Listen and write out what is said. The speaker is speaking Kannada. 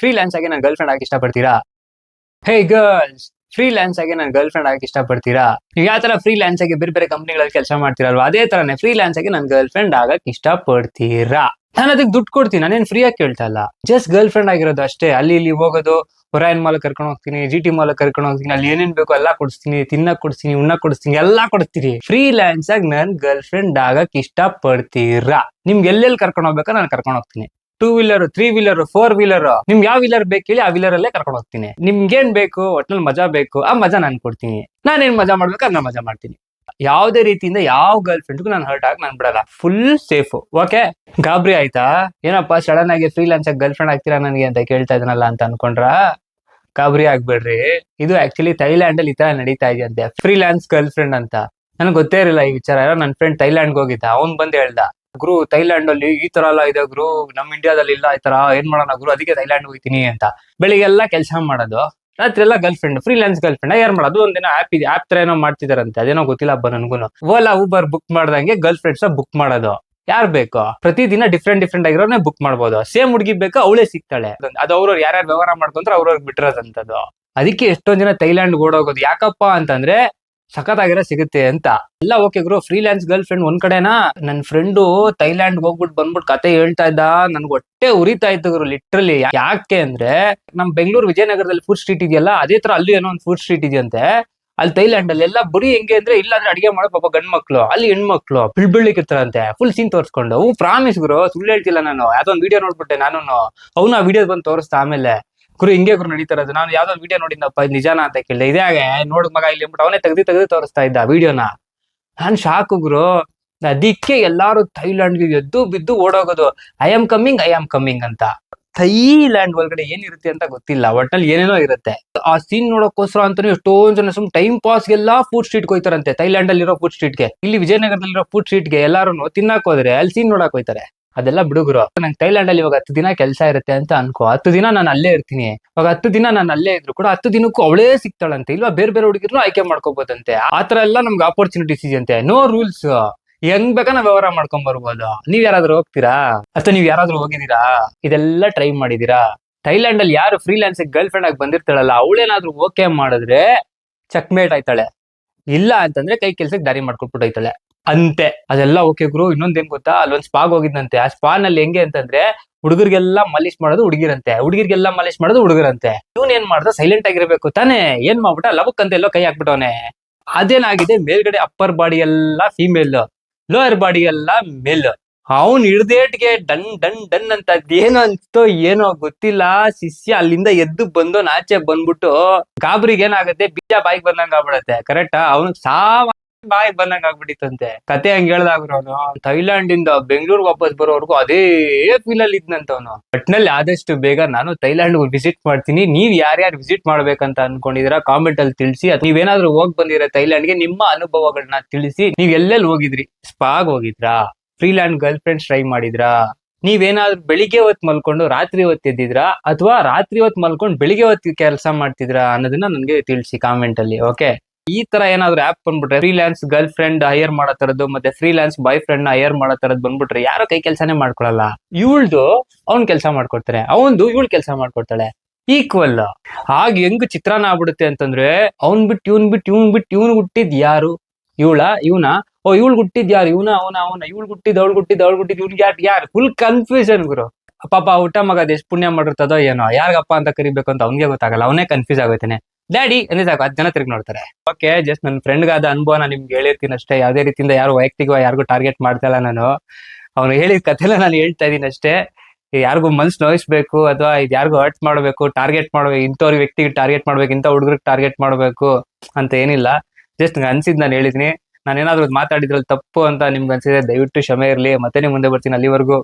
ಫ್ರೀಲಾನ್ಸ್ ಆಗಿ ನನ್ನ ಗರ್ಲ್ ಫ್ರೆಂಡ್ ಆಗಕ್ಕೆ ಇಷ್ಟಪಡ್ತೀರಾ? ಹೇ ಗರ್ಲ್ಸ್ ಫ್ರೀಲ್ಯಾನ್ಸ್ ಆಗಿ ನನ್ನ ಗರ್ಲ್ ಫ್ರೆಂಡ್ ಆಗಕ್ಕೆ ಇಷ್ಟಪಡ್ತೀರಾ? ನೀವು ಯಾವ ತರ ಫ್ರೀಲ್ಯಾನ್ಸ್ ಆಗಿ ಬೇರೆ ಬೇರೆ ಕಂಪ್ನಿಗಳಲ್ಲಿ ಕೆಲಸ ಮಾಡ್ತೀರಲ್ವಾ? ಅದೇ ತರನೇ ಫ್ರೀಲ್ಯಾನ್ಸ್ ಆಗಿ ನನ್ನ ಗರ್ಲ್ ಫ್ರೆಂಡ್ ಆಗಕ್ಕೆ ಇಷ್ಟಪಡ್ತೀರಾ? ನಾನು ಅದಕ್ಕೆ ದುಡ್ಡು ಕೊಡ್ತೀನಿ ನಾನೇನು ಫ್ರೀ ಆಗಿ ಕೇಳ್ತಾ ಇಲ್ಲ. ಜಸ್ಟ್ ಗರ್ಲ್ ಫ್ರೆಂಡ್ ಆಗಿರೋದು ಅಷ್ಟೇ. ಅಲ್ಲಿ ಇಲ್ಲಿ ಹೋಗೋದು ಹೊರಾಯನ್ ಮಾಲ್ ಕರ್ಕೊಂಡು ಹೋಗ್ತೀನಿ ಜಿ ಟಿ ಮಾಲ್ ಕರ್ಕೊಂಡು ಹೋಗ್ತೀನಿ, ಅಲ್ಲಿ ಏನೇನ್ ಬೇಕು ಎಲ್ಲ ಕೊಡಿಸ್ತೀನಿ, ತಿನ್ನಕ್ ಕೊಡಿಸ್ತೀನಿ ಉಣ್ಣ ಕೊಡಿಸ್ತೀನಿ, ಎಲ್ಲ ಕೊಡಿಸ್ತೀನಿ ಫ್ರೀಲ್ಯಾನ್ಸ್ ಆಗಿ ನನ್ ಗರ್ಲ್ ಫ್ರೆಂಡ್ ಆಗಕ್ಕೆ ಇಷ್ಟ ಪಡ್ತೀರಾ ನಿಮ್ಗೆ ಎಲ್ಲೆಲ್ಲಿ ಕರ್ಕೊಂಡು ಹೋಗ್ಬೇಕಾ ನಾನು ಕರ್ಕೊಂಡು ಹೋಗ್ತೀನಿ. Two wheeler three wheeler four wheeler ನಿಮ್ಗೆ ಯಾವ ವೀಲರ್ ಬೇಕು ಹೇಳಿ ಆ ವೀಲರ್ ಅಲ್ಲೇ ಕರ್ಕೊಂಡು ಹೋಗ್ತೀನಿ. ನಿಮ್ಗೇನ್ ಬೇಕು, ಒಟ್ನಲ್ಲಿ ಮಜಾ ಬೇಕು, ಆ ಮಜಾ ನಾನು ಕೊಡ್ತೀನಿ. ನಾನೇನ್ ಮಜಾ ಮಾಡ್ಬೇಕು ಅದನ್ನ ಮಜಾ ಮಾಡ್ತೀನಿ. ಯಾವುದೇ ರೀತಿಯಿಂದ ಯಾವ ಗರ್ಲ್ ಫ್ರೆಂಡ್ಗೂ ನಾನು ಹರ್ಟ್ ಆಗಿ ನಾನು ಬಿಡಲ್ಲ. ಫುಲ್ ಸೇಫ್ ಓಕೆ ಗಾಬರಿ ಆಯ್ತಾ? ಏನಪ್ಪ ಸಡನ್ ಆಗಿ ಫ್ರೀಲಾನ್ಸ್ ಆಗಿ ಗರ್ಲ್ ಫ್ರೆಂಡ್ ಆಗ್ತೀರಾ ನನಗೆ ಅಂತ ಕೇಳ್ತಾ ಇದನಲ್ಲ ಅಂತ ಅನ್ಕೊಂಡ್ರ? ಗಾಬರಿ ಆಗ್ಬೇಡ್ರಿ. ಇದು ಆಕ್ಚುಲಿ ಥೈಲ್ಯಾಂಡ್ ಅಲ್ಲಿ ಈ ತರ ನಡೀತಾ ಇದೆಯಂತೆ ಫ್ರೀಲಾನ್ಸ್ ಗರ್ಲ್ ಫ್ರೆಂಡ್ ಅಂತ. ನನಗೆ ಗೊತ್ತೇ ಇರಲಿಲ್ಲ ಈ ವಿಚಾರ. ನನ್ನ ಫ್ರೆಂಡ್ ಥೈಲ್ಯಾಂಡ್ಗೆ ಹೋಗಿದ್ದ. ಅವ್ನ್ ಬಂದ್ ಹೇಳ್ದ. ಗುರು ಥೈಲ್ಯಾಂಡ್ ಅಲ್ಲಿ ಈ ತರ ಎಲ್ಲ ಇದೆ ಗುರು, ನಮ್ ಇಂಡಿಯಾದಲ್ಲಿ ಇಲ್ಲ ಈ ತರ, ಏನ್ ಮಾಡೋಣ ಗುರು, ಅದಕ್ಕೆ ಥೈಲ್ಯಾಂಡ್ ಹೋಗ್ತೀನಿ ಅಂತ. ಬೆಳಿಗ್ಗೆಲ್ಲ ಕೆಲಸ ಮಾಡೋದು ರಾತ್ರಿ ಎಲ್ಲ girlfriend freelance girlfriend ಯಾರು ಮಾಡೋದು ಒಂದಿನ ಆಪ್ ಇದೆ ಆಪ್ ತರ ಏನೋ ಮಾಡ್ತಿದಾರಂತೆ, ಅದೇನೋ ಗೊತ್ತಿಲ್ಲ ಹಬ್ಬ ನನ್ಗೂ ಓಲಾ ಊಬರ್ ಬುಕ್ ಮಾಡ್ದಂಗೆ ಗರ್ಲ್ ಫ್ರೆಂಡ್ಸ್ ಬುಕ್ ಮಾಡೋದು. ಯಾರು ಬೇಕು? ಪ್ರತಿದಿನ ಡಿಫ್ರೆಂಟ್ ಡಿಫ್ರೆಂಟ್ ಆಗಿರೋನೆ ಬುಕ್ ಮಾಡ್ಬೋದು. ಸೇಮ್ ಹುಡುಗಿ ಬೇಕು, ಅವಳೇ ಸಿಗ್ತಾಳೆ. ಅದು ಅವ್ರವ್ರು ಯಾರ್ಯಾರು ವ್ಯವಹಾರ ಮಾಡ್ಕೊಂಡ್ರೆ ಅವ್ರವ್ರಿಗೆ ಬಿಟ್ಟಿರೋದಂತದ್ದು. ಅದಕ್ಕೆ ಎಷ್ಟೊಂದ್ ಜನ ಥೈಲ್ಯಾಂಡ್ ಓಡೋಗೋದು, ಯಾಕಪ್ಪ ಅಂತಂದ್ರೆ ಸಖತ್ತಾಗಿರೋ ಸಿಗುತ್ತೆ ಅಂತ. ಎಲ್ಲ ಓಕೆ ಗುರು ಫ್ರೀಲ್ಯಾನ್ಸ್ ಗರ್ಲ್ ಫ್ರೆಂಡ್ ಒಂದ್ ಕಡೆನಾ, ನನ್ ಫ್ರೆಂಡು ಥೈಲ್ಯಾಂಡ್ ಹೋಗ್ಬಿಟ್ಟು ಬಂದ್ಬಿಟ್ಟು ಕತೆ ಹೇಳ್ತಾ ಇದ್ದ, ನನ್ಗೆ ಹೊಟ್ಟೆ ಉರಿತಾ ಇತ್ತು ಗುರು ಲಿಟ್ರಲಿ ಯಾಕೆ ಅಂದ್ರೆ, ನಮ್ ಬೆಂಗಳೂರು ವಿಜಯನಗರದಲ್ಲಿ ಫುಡ್ ಸ್ಟ್ರೀಟ್ ಇದೆಯಲ್ಲ, ಅದೇ ತರ ಅಲ್ಲಿ ಏನೋ ಒಂದು ಫುಡ್ ಸ್ಟ್ರೀಟ್ ಇದೆಯಂತೆ. ಅಲ್ಲಿ ಥೈಲ್ಯಾಂಡ್ ಅಲ್ಲಿ ಎಲ್ಲ ಬರೀ ಹೆಂಗೆ ಅಂದ್ರೆ ಇಲ್ಲ ಅಂದ್ರೆ ಅಡಿಗೆ ಮಾಡೋ ಪಾಪ ಗಂಡ್ ಮಕ್ಳು ಅಲ್ಲಿ ಹೆಣ್ಮಕ್ಳು ಬಿಳ್ ಬೆಳ್ಳಿಕ್ ಇರ್ತಾರಂತೆ ಫುಲ್ ಸೀನ್ ತೋರಿಸ್ಕೊಂಡು ಪ್ರಾಮಿಸ್ ಗುರು, ಸುಳ್ಳು ಹೇಳ್ತಿಲ್ಲ ನಾನು. ಯಾವ್ದೊಂದು ವಿಡಿಯೋ ನೋಡ್ಬಿಟ್ಟೆ ನಾನು ಅವ್ನ ವಿಡಿಯೋ ಬಂದು ತೋರಿಸ್ತಾ ಆಮೇಲೆ. ಗುರು, ಹಿಂಗೆ ಗುರು ನಡೀತಾ ಇರೋದು. ನಾನು ಯಾವ್ದೋ ವಿಡಿಯೋ ನೋಡಿದ್ನಪ್ಪ ನಿಜಾನ ಅಂತ ಕೇಳಿದೆ. ಇದೇ ಆಗ ನೋಡ್ ಮಗ, ಇಲ್ಲಿ ಬಿಟ್ಟು ಅವನೇ ತೆಗ್ದು ತೆಗ್ದು ತೋರಿಸ್ತಾ ಇದ್ದ ವಿಡಿಯೋನ ನಾನ್ ಶಾಕ್ ಗುರು. ಅದಕ್ಕೆ ಎಲ್ಲಾರು ಥೈಲ್ಯಾಂಡ್ಗೆ ಎದ್ದು ಬಿದ್ದು ಓಡೋಗೋದು. I am coming I am coming ಅಂತ. ಥೈಲ್ಯಾಂಡ್ ಒಳಗಡೆ ಏನಿರುತ್ತೆ ಅಂತ ಗೊತ್ತಿಲ್ಲ. ಒಟ್ನಲ್ಲಿ ಏನೇನೋ ಇರುತ್ತೆ. ಆ ಸೀನ್ ನೋಡೋಕೋಸ್ಕರ ಅಂತಾನೆ ಎಷ್ಟೊಂದ್ ಜನ ಸುಮ್ ಟೈಮ್ ಪಾಸ್ಗೆಲ್ಲ ಫುಡ್ ಸ್ಟ್ರೀಟ್ ಹೋಯ್ತಾರಂತೆ. ಥೈಲ್ಯಾಂಡ್ ಅಲ್ಲಿರೋ ಫುಡ್ ಸ್ಟ್ರೀಟ್ಗೆ ಇಲ್ಲಿ ವಿಜಯನಗರದಲ್ಲಿರೋ ಫುಡ್ ಸ್ಟ್ರೀಟ್ಗೆ ಎಲ್ಲಾರು ತಿನ್ನಕ್ ಹೋದ್ರೆ, ಅಲ್ಲಿ ಸೀನ್ ನೋಡಕ್ ಹೋಯ್ತಾರೆ. ಅದೆಲ್ಲ ಬಿಡುಗರು ನಂಗೆ ಥೈಲ್ಯಾಂಡ್ ಅಲ್ಲಿ ಇವಾಗ ಹತ್ತು ದಿನ ಕೆಲಸ ಇರುತ್ತೆ ಅಂತ ಅನ್ಕೋ. ಹತ್ತು ದಿನ ನಾನು ಅಲ್ಲೇ ಇರ್ತೀನಿ. ಇವಾಗ ಹತ್ತು ದಿನ ನಾನು ಅಲ್ಲೇ ಇದ್ರು ಕೂಡ ಹತ್ತು ದಿನಕ್ಕೂ ಅವಳೇ ಸಿಗ್ತಾಳಂತೆ. ಇಲ್ವಾ ಬೇರೆ ಬೇರೆ ಹುಡುಗಿರ್ನು ಆಯ್ಕೆ ಮಾಡ್ಕೋಬಹುದಂತೆ ಆತರ ಎಲ್ಲ ನಮ್ಗೆ ಆಪರ್ಚುನಿಟೀಸ್ ಇದೆಯಂತೆ ನೋ ರೂಲ್ಸ್ ಹೆಂಗ್ ಬೇಕಾ ನಾವ್ ವ್ಯವಹಾರ ಮಾಡ್ಕೊಂಡ್ ಬರ್ಬೋದು. ನೀವ್ ಯಾರಾದ್ರೂ ಹೋಗ್ತೀರಾ? ಅಥವಾ ನೀವ್ ಯಾರಾದ್ರೂ ಹೋಗಿದೀರಾ ಇದೆಲ್ಲ ಟ್ರೈ ಮಾಡಿದೀರಾ ಥೈಲ್ಯಾಂಡ್ ಅಲ್ಲಿ ಯಾರು ಫ್ರೀಲ್ಯಾನ್ಸ್ ಗರ್ಲ್ ಫ್ರೆಂಡ್ ಆಗಿ ಬಂದಿರ್ತಾಳಲ್ಲ, ಅವಳೇನಾದ್ರೂ ಓಕೆ ಮಾಡಿದ್ರೆ ಚೆಕ್ಮೇಟ್ ಆಯ್ತಾಳೆ. ಇಲ್ಲ ಅಂತಂದ್ರೆ ಕೈ ಕೆಲ್ಸಕ್ಕೆ ದಾರಿ ಮಾಡ್ಕೊಟ್ಬಿಟ್ಟು ಹೋಯ್ತಾಳೆ ಅಂತೆ. ಅದೆಲ್ಲ ಓಕೆ ಗುರು. ಇನ್ನೊಂದೇನ್ ಗೊತ್ತಾ? ಅಲ್ಲೊಂದ್ ಸ್ಪಾಗ್ ಹೋಗಿದ್ನಂತೆ. ಆ ಸ್ಪಾ ನಲ್ಲಿ ಹೆಂಗೆ ಅಂತಂದ್ರೆ ಹುಡುಗರಿಗೆಲ್ಲ ಮಲಿಶ್ ಮಾಡೋದು ಹುಡುಗಿರಂತೆ. ಹುಡುಗಿರಿಗೆಲ್ಲ ಮಲಿಶ್ ಮಾಡೋದು ಹುಡುಗರಂತೆ. ಇವನ್ ಏನ್ ಮಾಡ್ದ? ಸೈಲೆಂಟ್ ಆಗಿರ್ಬೇಕು ತಾನೇ. ಏನ್ ಮಾಡ್ಬಿಟ್ಟ? ಲವಕ್ ಅಂತ ಎಲ್ಲೋ ಕೈ ಹಾಕ್ಬಿಟ್ಟವನೆ. ಅದೇನಾಗಿದೆ? ಮೇಲ್ಗಡೆ ಅಪ್ಪರ್ ಬಾಡಿ ಎಲ್ಲ ಫೀಮೇಲ್ ಲೋಯರ್ ಬಾಡಿ ಎಲ್ಲ ಮೇಲ್ ಅವನ್ ಹಿಡ್ದೇಟ್ಗೆ ಡನ್ ಡನ್ ಡನ್ ಅಂತ ಅದೇನೋ ಅನ್ಸ್ತೋ ಏನೋ ಗೊತ್ತಿಲ್ಲ. ಶಿಷ್ಯ ಅಲ್ಲಿಂದ ಎದ್ದು ಬಂದು ನಾಚೆ ಬಂದ್ಬಿಟ್ಟು ಗಾಬರಿಗೆ ಏನಾಗುತ್ತೆ? ಬೀಜ ಬಾಯಿಗೆ ಬಂದಂಗ ಆಗ್ಬಿಡತ್ತೆ. ಕರೆಕ್ಟಾ ಅವನ್ ಸಾವ ಬಾಯಿಗೆ ಬಂದಂಗ ಆಗ್ಬಿಟ್ಟಿತ್ತಂತೆ ಕತೆ ಹಂಗ ಹೇಳ್ದಾಗ ಅವನು ಥೈಲ್ಯಾಂಡ್ ಇಂದ ಬೆಂಗಳೂರು ವಾಪಸ್ ಬರೋವರೆಗೂ ಅದೇ ಫೀಲ್ ಅಲ್ಲಿ ಇದ್ನಂತ ಅವನು. ಒಟ್ನಲ್ಲಿ ಆದಷ್ಟು ಬೇಗ ನಾನು ಥೈಲ್ಯಾಂಡ್ ವಿಸಿಟ್ ಮಾಡ್ತೀನಿ. ನೀವ್ ಯಾರ್ಯಾರು ವಿಸಿಟ್ ಮಾಡ್ಬೇಕಂತ ಅನ್ಕೊಂಡಿದೀರಾ ಕಾಮೆಂಟ್ ಅಲ್ಲಿ ತಿಳಿಸಿ. ಅಥವಾ ನೀವೇನಾದ್ರೂ ಹೋಗ್ ಬಂದಿರ ಥೈಲ್ಯಾಂಡ್ಗೆ ನಿಮ್ಮ ಅನುಭವಗಳನ್ನ ತಿಳಿಸಿ. ನೀವ್ ಎಲ್ಲೆಲ್ಲಿ ಹೋಗಿದ್ರಿ? ಸ್ಪಾಗ್ ಹೋಗಿದ್ರಾ? ಫ್ರೀಲ್ಯಾಂಡ್ ಗರ್ಲ್ ಫ್ರೆಂಡ್ಸ್ ಟ್ರೈ ಮಾಡಿದ್ರಾ? ನೀವೇನಾದ್ರೂ ಬೆಳಿಗ್ಗೆ ಹೊತ್ತು ಮಲ್ಕೊಂಡು ರಾತ್ರಿ ಹೊತ್ತು ಎದ್ದಿದ್ರಾ? ಅಥವಾ ರಾತ್ರಿ ಹೊತ್ತು ಮಲ್ಕೊಂಡು ಬೆಳಿಗ್ಗೆ ಹೊತ್ತು ಕೆಲಸ ಮಾಡ್ತಿದ್ರಾ ಅನ್ನೋದನ್ನ ನನಗೆ ತಿಳಿಸಿ ಕಾಮೆಂಟ್ ಅಲ್ಲಿ ಓಕೆ ಈ ತರ ಏನಾದ್ರು ಆಪ್ ಬಂದ್ಬಿಟ್ರೆ ಫ್ರೀಲ್ಯಾನ್ಸ್ ಗರ್ಲ್ ಫ್ರೆಂಡ್ ಹೈಯರ್ ಮಾಡೋ ತರದ್ದು, ಮತ್ತೆ ಫ್ರೀಲ್ಯಾನ್ಸ್ ಬಾಯ್ ಫ್ರೆಂಡ್ನ ಹೈಯರ್ ಮಾಡೋ ತರದ್ ಬಂದ್ಬಿಟ್ರೆ ಯಾರು ಕೈ ಕೆಲಸನೇ ಮಾಡ್ಕೊಳಲ್ಲ. ಇವಳ್ದು ಅವ್ನ್ ಕೆಲಸ ಮಾಡ್ಕೊಡ್ತಾರೆ, ಅವಂದು ಇವಳು ಕೆಲಸ ಮಾಡ್ಕೊಡ್ತಾಳೆ. ಈಕ್ವಲ್ ಆಗ ಹೆಂಗ್ ಚಿತ್ರಾನ್ನ ಆಗ್ಬಿಡುತ್ತೆ ಅಂತಂದ್ರೆ, ಅವ್ನ್ ಬಿಟ್ಟು ಇವ್ನ್ ಬಿಟ್ಟು ಇವ್ನ್ ಬಿಟ್ಟು ಇವ್ನ್ ಹುಟ್ಟಿದ್ ಯಾರು? ಇವಳ, ಇವನ? ಓ, ಇವಳು ಹುಟ್ಟಿದ್ ಯಾರು? ಇವನ, ಅವನ ಅವನ. ಇವಳು ಹುಟ್ಟಿದ್, ಅವಳು ಹುಟ್ಟಿದ್ ಅವಳು ಹುಟ್ಟಿದ್ ಇವ್ನಿಗೆ ಯಾರು ಯಾರು? ಫುಲ್ ಕನ್ಫ್ಯೂಷನ್ ಗುರು. ಪಾಪ ಊಟ ಮಗ ಅದ್ ಎಷ್ಟು ಪುಣ್ಯ ಮಾಡಿರ್ತದೋ ಏನೋ? ಯಾರಿಗಪ್ಪ ಅಂತ ಕರಿಬೇಕು ಅಂತ ಅವ್ನಿಗೆ ಗೊತ್ತಾಗಲ್ಲ, ಅವನೇ ಕನ್ಫ್ಯೂಸ್ ಆಗೋಯ್ತಾನೆ. ಡ್ಯಾಡಿ ಸಾಕು, ಹತ್ತು ಜನ ತಿರುಗಿ ನೋಡ್ತಾರೆ. ಓಕೆ ಜಸ್ಟ್ ನನ್ನ ಫ್ರೆಂಡ್ಗಾದ ಅನುಭವ ನಾನು ನಿಮ್ಗೆ ಹೇಳಿರ್ತೀನಿ ಅಷ್ಟೇ. ಯಾವ್ದೇ ರೀತಿಯಿಂದ ಯಾರು ವೈಯಕ್ತಿಕವಾಗಿ ಯಾರಿಗೂ ಟಾರ್ಗೆಟ್ ಮಾಡ್ತಾ ಇಲ್ಲ ನಾನು. ಅವ್ನು ಹೇಳಿದ ಕಥೆನ ನಾನು ಹೇಳ್ತಾ ಇದ್ದೀನಿ ಅಷ್ಟೇ. ಯಾರಿಗೂ ಮನ್ಸು ನೋಯಿಸ್ಬೇಕು, ಅಥವಾ ಇದು ಯಾರಿಗೂ ಹರ್ಟ್ ಮಾಡಬೇಕು ಟಾರ್ಗೆಟ್ ಮಾಡ್ಬೇಕು ಇಂಥವ್ರ ವ್ಯಕ್ತಿಗೆ ಟಾರ್ಗೆಟ್ ಮಾಡ್ಬೇಕು, ಇಂಥ ಹುಡುಗರಿಗೆ ಟಾರ್ಗೆಟ್ ಮಾಡಬೇಕು ಅಂತ ಏನಿಲ್ಲ. ಜಸ್ಟ್ ನಂಗೆ ಅನ್ಸಿದ್ ನಾನು ಹೇಳಿದೀನಿ ನಾನು ಏನಾದ್ರು ಮಾತಾಡಿದ್ರಲ್ಲಿ ತಪ್ಪು ಅಂತ ನಿಮ್ಗೆ ಅನ್ಸಿದ್ರೆ ದಯವಿಟ್ಟು ಕ್ಷಮೆ ಇರಲಿ. ಮತ್ತೆ ನೀವು ಮುಂದೆ ಬರ್ತೀನಿ ಅಲ್ಲಿವರೆಗೂ.